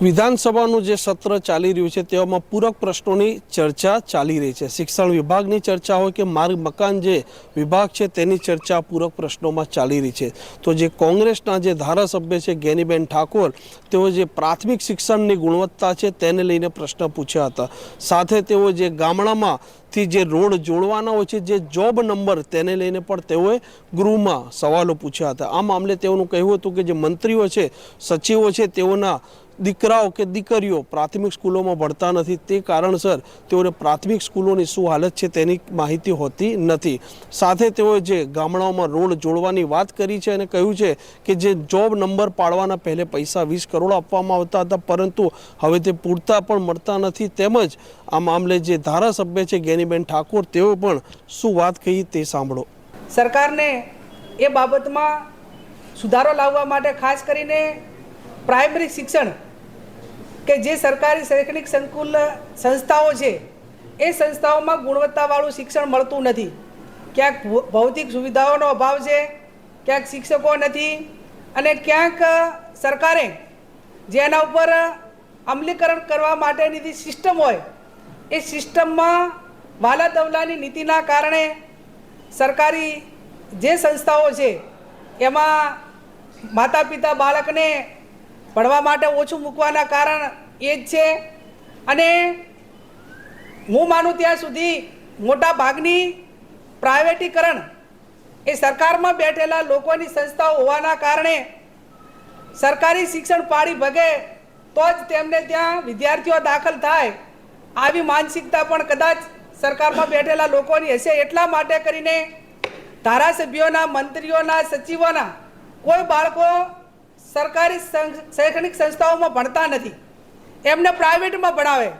વિધાનસભાનું જે સત્ર ચાલી રહ્યું છે તેવામાં પૂરક પ્રશ્નોની ચર્ચા ચાલી રહી છે. શિક્ષણ વિભાગની ચર્ચા હોય કે માર્ગ મકાન જે વિભાગ છે તેની ચર્ચા પૂરક પ્રશ્નોમાં ચાલી રહી છે. તો જે કોંગ્રેસના જે ધારાસભ્ય છે ગેનીબેન ઠાકોર, તેઓ જે પ્રાથમિક શિક્ષણની ગુણવત્તા છે તેને લઈને પ્રશ્ન પૂછ્યા હતા. સાથે તેઓ જે ગામડામાં થી જે રોડ જોડવાના હોય છે, જે જોબ નંબર તેને લઈને પણ તેઓએ ગૃહમાં સવાલો પૂછ્યા હતા. આ મામલે તેઓનું કહેવું હતું કે જે મંત્રીઓ છે, સચિવો છે તેઓના દીકરાઓ કે દીકરીઓ પ્રાથમિક સ્કૂલોમાં ભણતા નથી, તે કારણસર તેઓને પ્રાથમિક સ્કૂલોની શું હાલત છે તેની માહિતી હોતી નથી. સાથે તેઓએ જે ગામડાઓમાં રોડ જોડવાની વાત કરી છે અને કહ્યું છે કે જે જોબ નંબર પાડવાના પહેલે પૈસા વીસ કરોડ આપવામાં આવતા હતા, પરંતુ હવે તે પૂરતા પણ મળતા નથી. તેમજ આ મામલે જે ધારાસભ્ય છે ગેનીબેન ઠાકોર તેઓ પણ શું વાત કહી તે સાંભળો. સરકારને એ બાબતમાં સુધારો લાવવા માટે ખાસ કરીને પ્રાઇમરી શિક્ષણ કે જે સરકારી શૈક્ષણિક સંકુલ સંસ્થાઓ છે, એ સંસ્થાઓમાં ગુણવત્તાવાળું શિક્ષણ મળતું નથી. ક્યાંક ભૌતિક સુવિધાઓનો અભાવ છે, ક્યાંક શિક્ષકો નથી, અને ક્યાંક સરકારે જેના ઉપર અમલીકરણ કરવા માટેની જે સિસ્ટમ હોય, એ સિસ્ટમમાં વાલા દવલાની નીતિના કારણે સરકારી જે સંસ્થાઓ છે, એમાં માતા પિતા બાળકને ભણવા માટે ઓછું મૂકવાના કારણ એ જ છે. અને હું માનું ત્યાં સુધી મોટા ભાગની પ્રાઇવેટીકરણ એ સરકારમાં બેઠેલા લોકોની સંસ્થાઓ હોવાના કારણે સરકારી શિક્ષણ પાડી ભગે તો જ તેમને ત્યાં વિદ્યાર્થીઓ દાખલ થાય. આવી માનસિકતા પણ કદાચ સરકારમાં બેઠેલા લોકોની હશે. એટલા માટે કરીને ધારાસભ્યોના, મંત્રીઓના, સચિવોના કોઈ બાળકો સરકારી શૈક્ષણિક સંસ્થાઓમાં ભણતા નથી. એમને પ્રાઇવેટમાં ભણાવે.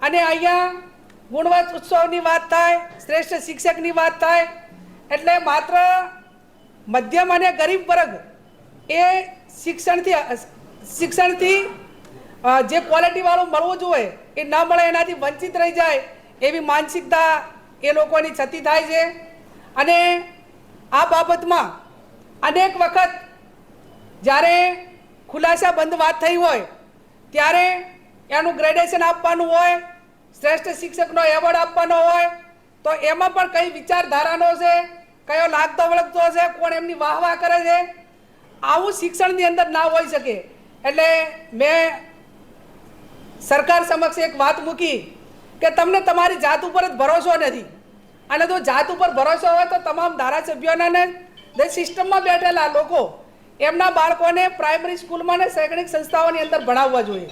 અને અહીંયા ગુણવત્ત ઉત્સવની વાત થાય, શ્રેષ્ઠ શિક્ષકની વાત થાય, એટલે માત્ર મધ્યમ અને ગરીબ વર્ગ એ શિક્ષણથી શિક્ષણથી જે ક્વોલિટીવાળું મળવું જોઈએ, એ ન મળે એનાથી વંચિત રહી જાય એવી માનસિકતા એ લોકોની છતી થાય છે. અને આ બાબતમાં અનેક વખત જ્યારે ખુલાસા બંધ વાત થઈ હોય, ત્યારે એનું ગ્રેડેશન આપવાનું હોય, શ્રેષ્ઠ શિક્ષકનો એવોર્ડ આપવાનો હોય, તો એમાં પણ કઈ વિચારધારાનો છે, કયો લાગતો વળગતો છે, કોણ એમની વાહ વાહ કરે છે, આવું શિક્ષણની અંદર ના હોઈ શકે. એટલે મેં સરકાર સમક્ષ એક વાત મૂકી કે તમને તમારી જાત ઉપર જ ભરોસો નથી. અને જો જાત ઉપર ભરોસો હોય તો તમામ ધારાસભ્યોના સિસ્ટમમાં બેઠેલા લોકો એમના બાળકોને પ્રાઇમરી સ્કૂલમાં ને શૈક્ષણિક સંસ્થાઓની અંદર ભણાવવા જોઈએ.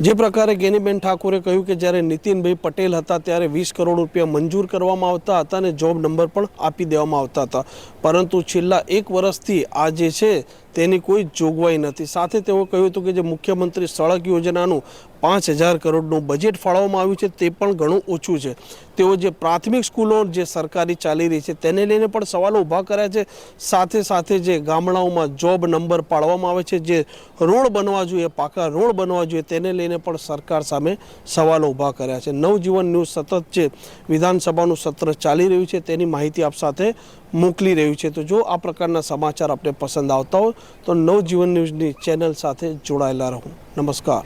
જે પ્રકારે ગેનીબેન ઠાકોરે કહ્યું કે જ્યારે નીતિનભાઈ પટેલ હતા ત્યારે વીસ કરોડ રૂપિયા મંજૂર કરવામાં આવતા હતા અને જોબ નંબર પણ આપી દેવામાં આવતા હતા. પરંતુ છેલ્લા એક વર્ષથી આ જે છે તેની કોઈ જોગવાઈ નથી. સાથે તેઓ કહ્યું હતું કે જે મુખ્યમંત્રી સડક યોજનાનું પાંચ હજાર કરોડનું બજેટ ફાળવવામાં આવ્યું છે, તે પણ ઘણું ઓછું છે. તેઓ જે પ્રાથમિક સ્કૂલો જે સરકારી ચાલી રહી છે, તેને લઈને પણ સવાલો ઊભા કર્યા છે. સાથે સાથે જે ગામડાઓમાં જોબ નંબર પાડવામાં આવે છે, જે રોડ બનવા જોઈએ, પાકા રોડ બનવા જોઈએ, તેને લઈને પણ સરકાર સામે સવાલો ઊભા કર્યા છે. નવજીવન ન્યૂઝ સતત જે વિધાનસભાનું સત્ર ચાલી રહ્યું છે, તેની માહિતી આપ સાથે મોકલી રહ્યું છે. તો જો આ પ્રકારના સમાચાર આપને પસંદ આવતા હોય, તો નવજીવન ન્યૂઝની ચેનલ સાથે જોડાયેલા રહો. નમસ્કાર.